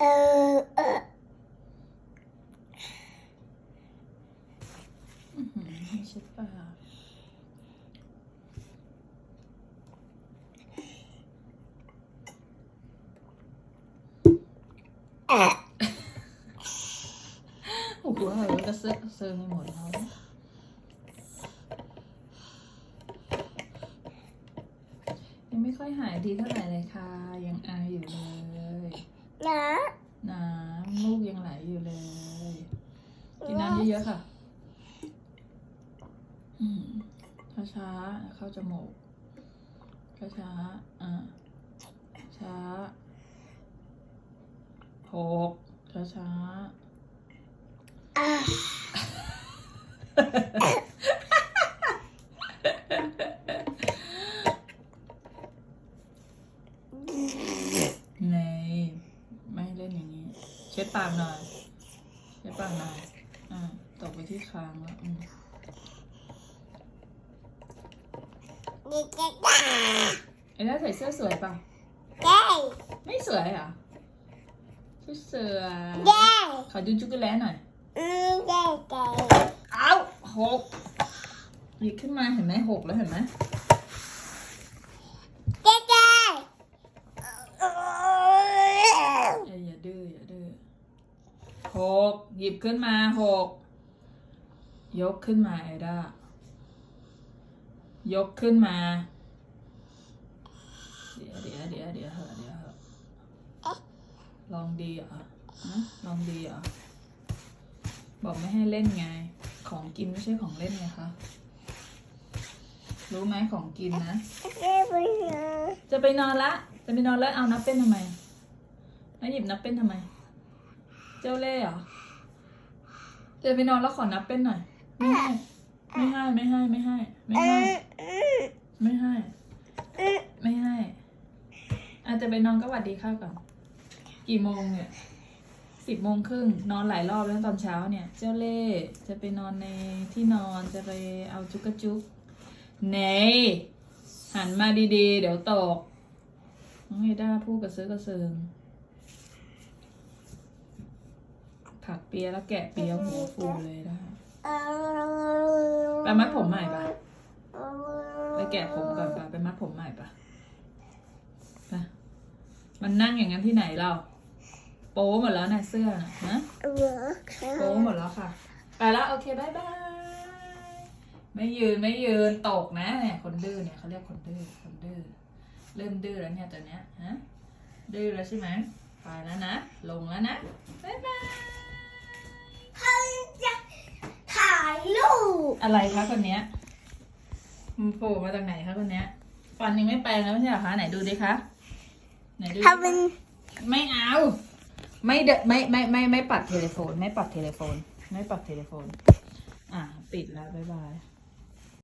เออเอออื้อหือไม่ใช่ปากแอะโอ้โหเออก็เซอะเซอร์ไม่หมดแล้วยังไม่ค่อยหายดีเท่าไหร่เลยค่ะ ยังไออยู่เลย นะน้ำมูกยังไหลอยู่เลย กินน้ำเยอะๆค่ะ อืมช้าๆ เข้าจมูก ช้าๆ อ่า ช้าหกช้าๆ อะ ในไม่เล่นอย่างนี้ เช็ดปากหน่อย เช็ดปากหน่อย อ่า ตกไปที่คางแล้วอืมนี่จะได้ไอ้น่าใส่เสื้อสวยป่ะได้ไม่สวยเหรอะชุดเสือได้ขอดูจุกกแลหน่อย อืมได้ได้เอ้าหกหยิบขึ้นมาเห็นไหมหกแล้วเห็นไหม ได้ได้เออ เอ้ยอย่าดื้ออย่าดื้อ หกหยิบขึ้นมาหกยกขึ้นมาไอด้ายกขึ้นมา เดี๋ยวเดี๋ยวเดี๋ยวเดี๋ยวเหอะเดี๋ยวเหอะลองดีเหรอฮะลองดีเหรอบอกไม่ให้เล่นไง ของกินไม่ใช่ของเล่นไงคะ รู้ไหมของกินนะ จะไปนอนละ จะไปนอนแล้วเอานับเป็นทำไมแล้วหยิบนับเป็นทำไม เจ้าเล่ห์เหรอจะไปนอนแล้วขอนับเป็นหน่อย ไม่ให้ ไม่ให้ ไม่ให้ ไม่ให้ ไม่ให้ไม่ให้อืมไม่ให้ อาจจะไปนอนก็หวัดดีข้าวก่อน กี่โมงเนี่ยสิบโมงครึ่งนอนหลายรอบแล้วตอนเช้าเนี่ย เจ้าเล่ห์จะไปนอนในที่นอนจะไปเอาจุกกระจุกเนยหันมาดีๆ เดี๋ยวตกน้องเอด้าพูดกระซื้อกระเซิง ถักเปียแล้วแกะเปียหัวฟูเลยนะเออไปมัดผมใหม่ปะไปแกะผมก่อนปะไปมัดผมใหม่ปะไปมันนั่งอย่างนั้นที่ไหนเรา โป๊หมดแล้วนะเสื้อนะนะโป๊หมดแล้วค่ะ ไปแล้วโอเคบายบายไม่ยืนไม่ยืนตกนะเนี่ยคนดื้อเนี่ยเขาเรียกคนดื้อคนดื้อเริ่มดื้อแล้วเนี่ยตอนเนี้ยฮะดื้อแล้วใช่ไหมไปแล้วนะ ลงแล้วนะบายบาย อะไรคะคนเนี้ยมันโผล่มาจากไหนคะคนเนี้ยฟันยังไม่แปรงแล้วไม่ใช่เหรอคะไหนดูดิคะไหนดูดิทำเป็นไม่เอา ไม่เดไม่ไม่ไม่ไม่ปัดเทเลโฟน ไม่ปัดเทเลโฟน ไม่ปัดเทเลโฟน อะปิดแล้วบ๊ายบาย